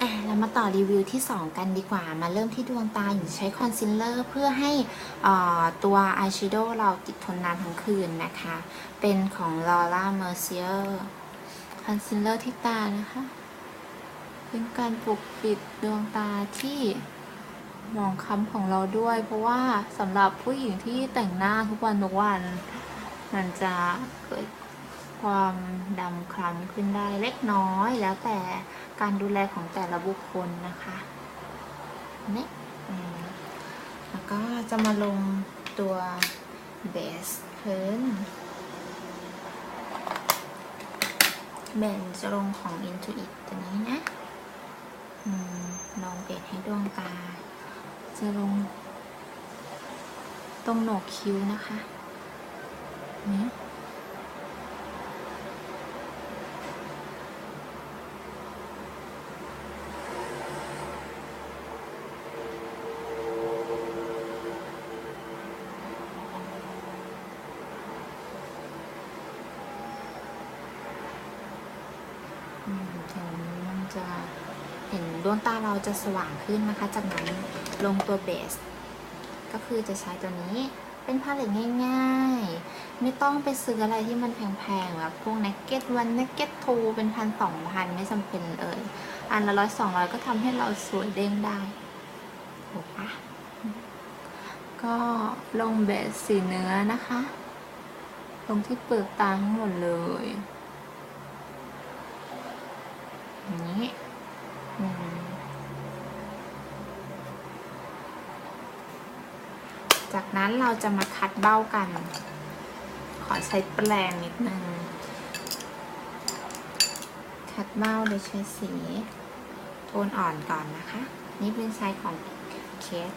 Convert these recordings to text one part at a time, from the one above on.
อะเรามาต่อรีวิวที่ 2 กันดีกว่า มาเริ่มที่ดวงตาอยู่ใช้คอนซีลเลอร์เพื่อให้ตัวอายแชโดว์เราติดทนนานทั้งคืนนะคะ เป็นของ Laura Mercier คอนซีลเลอร์ที่ตานะคะ เป็นการปกปิดดวงตาที่มองค้ำของเราด้วย เพราะว่าสำหรับผู้หญิงที่แต่งหน้าทุกวันทุกวัน มันจะเกิดความดำคล้ำขึ้นได้เล็กน้อยแล้วแต่ การดูแลของแต่ละบุคคลนะคะนี่อืมแล้วก็จะมาลงตัวเบสเพิร์นเบนจะลงของ Intuit ตัวนี้นะอลองเบสให้ดวงตา จะลงตรงโหนกคิ้วนะคะนี่อืมแถวนี้มัน จะเห็นดวงตาเราจะสว่างขึ้นนะคะ จากนั้นลงตัวเบส ก็คือจะใช้ตัวนี้เป็นพาเลตง่ายๆ ไม่ต้องไปซื้ออะไรที่มันแพงๆแบบพวก Naked One Naked Two เป็นพันสองพันไม่จำเป็นเลยอันละร้อยสองร้อยก็ทำให้เราสวยเด้งได้ถูกปะก็ลงเบสสีเนื้อนะคะ ลงที่เปลือกตาทั้งหมดเลย อย่างนี้จากนั้นเราจะมาคัดเบ้ากัน ขอใช้แปรงนิดนึง คัดเบ้าโดยใช้สีโทนอ่อนก่อนนะคะ นี่เป็นไซส์ของเคส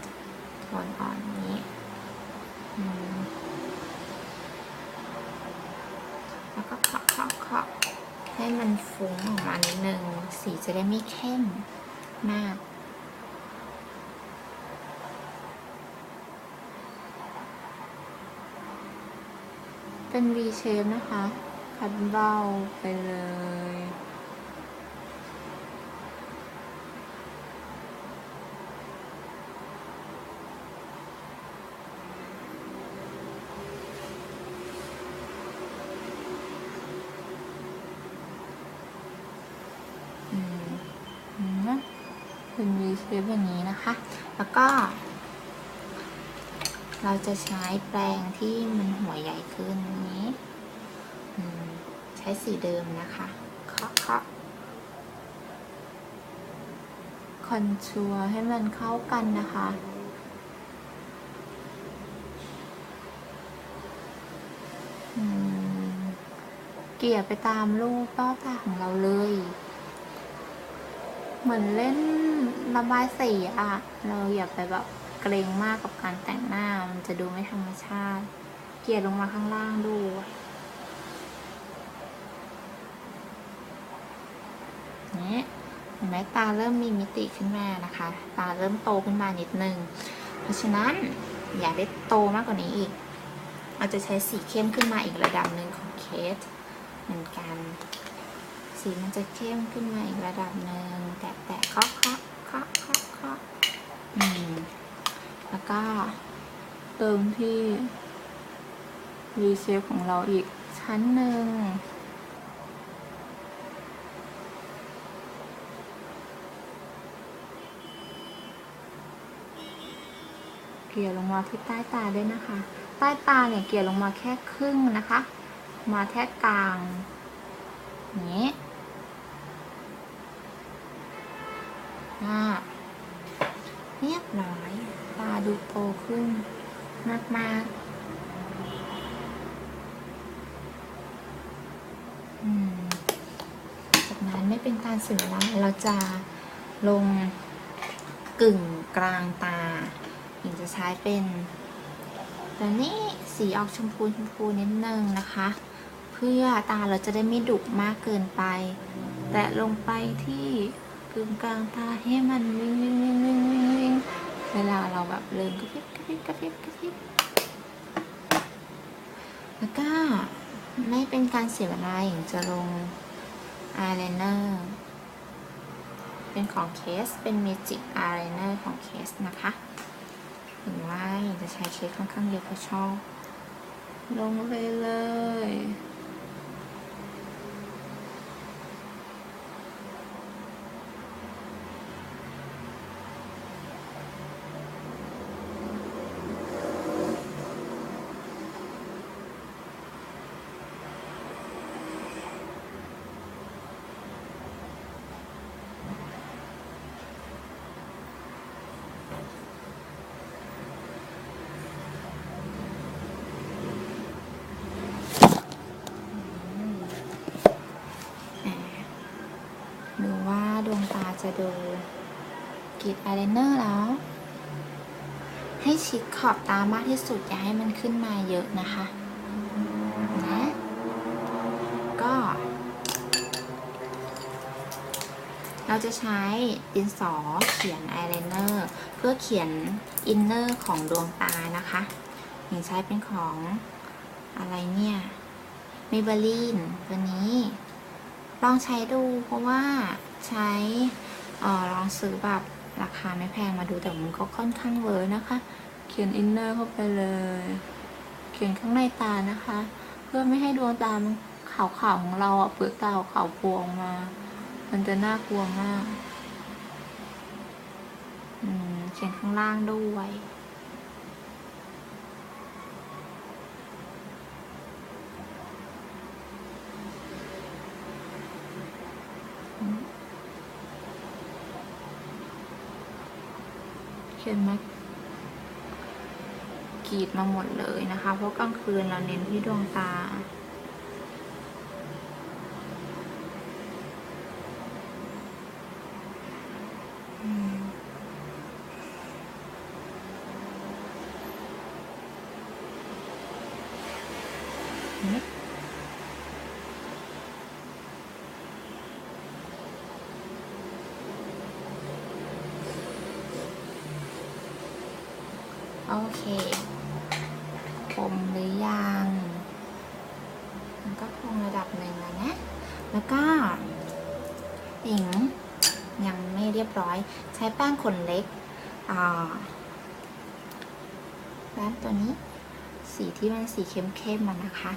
โทนอ่อนนี้ แล้วก็เคาะเคาะเคาะ ให้มันฟุ้งออกมานิดนึงสีจะได้ไม่เข้มมาก เป็น V shape นะคะคัดเบาไปเลย อืมอืมนะ เป็น V shape อย่างนี้นะคะ แล้วก็ เราจะใช้แปรงที่มันหัวใหญ่ขึ้นนี้ใช้สีเดิมนะคะเคาะเคาะคอนชัวร์ให้มันเข้ากันนะคะเกี่ยไปตามรูปเป้าตาของเราเลย เหมือนเล่นระบายสีอะเราอย่าไปแบบเกรงมากกับการแต่งหน้า มันจะดูไม่ธรรมชาติ เกลี่ยลงมาข้างล่างดูนี่เห็นไหมตาเริ่มมีมิติขึ้นมานะคะ ตาเริ่มโตขึ้นมานิดนึง เพราะฉะนั้นอยากได้โตมากกว่านี้อีก เราจะใช้สีเข้มขึ้นมาอีกระดับหนึ่งของเคสเหมือนกัน สีมันจะเข้มขึ้นมาอีกระดับหนึ่ง เคาะเคาะเคาะเคาะเคาะอืมแล้วก็เติมที่ V shape ของเราอีกชั้นหนึ่งเกลี่ยลงมาที่ใต้ตาด้วยนะคะ ใต้ตาเนี่ยเกลี่ยลงมาแค่ครึ่งนะคะ มาแค่กลางอ ย่างนี้อ่าเรียบร้อยตาดูโตขึ้นมากมากจากนั้นไม่เป็นการสียเวลาเราจะลงกึ่งกลางตาหญิงจะใช้เป็นตัวนี้สีออกชมพูชมพูนิดนึงนะคะ เพื่อตาเราจะได้ไม่ดุมากเกินไป แตะลงไปที่ กึ่งกลางตาให้มันวิ่งวิ่งวิ่งวิ่งวิ่งวิ่งเวลาเราแบบเริ่มกระพริบกระพริบกระพริบกระพริบแล้วก็ไม่เป็นการเสียเวลาอย่างจะลงอายไลเนอร์เป็นของเคสเป็นเมจิกอายไลเนอร์ของเคสนะคะเห็นว่าอยากจะใช้เคสค่อนข้างเยอะเพราะชอบลงไปเลย อ่าดูว่าดวงตาจะ ดูกรีดอายไลเนอร์แล้ว ให้ชิดขอบตามากที่สุด อย่าให้มันขึ้นมาเยอะนะคะนะก็ เราจะใช้ดินสอเขียนอายไลเนอร์เพื่อเขียนอินเนอร์ของดวงตานะคะอย่างใช้เป็นของอะไรเนี่ยเมเบลีนตัวนี้ ลองใช้ดูเพราะว่าใช้ ออลองซื้อแบบราคาไม่แพงมาดูแต่มันก็ค่อนข้างเวอร์นะคะ เขียนอินเนอร์เข้าไปเลย เขียนข้างในตานะคะ เพื่อไม่ให้ดวงตามันขาวๆของเราอะเปลือกตาขาวพวงมา มันจะน่ากลัวมากเขียนข้างล่างด้วย เขียนมากรีดมาหมดเลยนะคะ เพราะกลางคืนเราเน้นที่ดวงตา โอเคคมหรือยังมันก็คงระดับหนึ่งแล้วนะ แล้วก็ปิงยังไม่เรียบร้อย ใช้แป้งขนเล็กอ่าร้านตัวนี้สีที่มันสีเข้มๆมันนะคะ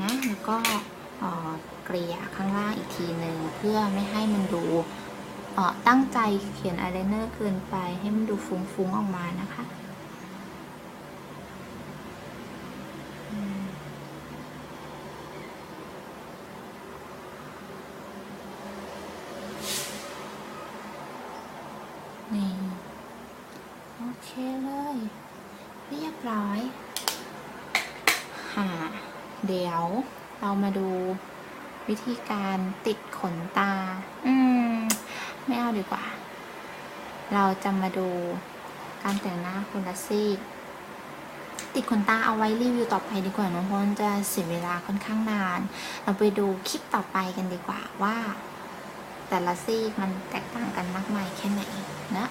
นะ แล้วก็เอ่อเกลี่ยข้างล่างอีกทีหนึ่งเพื่อไม่ให้มันดูเอ่อตั้งใจเขียนอายไลเนอร์เกินไปให้มันดูฟุ้งๆออกมานะคะอืมนี่ โอ เคเลย เรียบร้อยค่ะเดี๋ยวเรามาดูวิธีการติดขนตา อืม ไม่เอาดีกว่า เราจะมาดูการแต่งหน้าคนละซีกติดขนตาเอาไว้รีวิวต่อไปดีกว่าเนอะเพราะมันจะเสียเวลาค่อนข้างนาน เราไปดูคลิปต่อไปกันดีกว่าว่า แต่ละซีกมันแตกต่างกันมากมายแค่ไหนนะ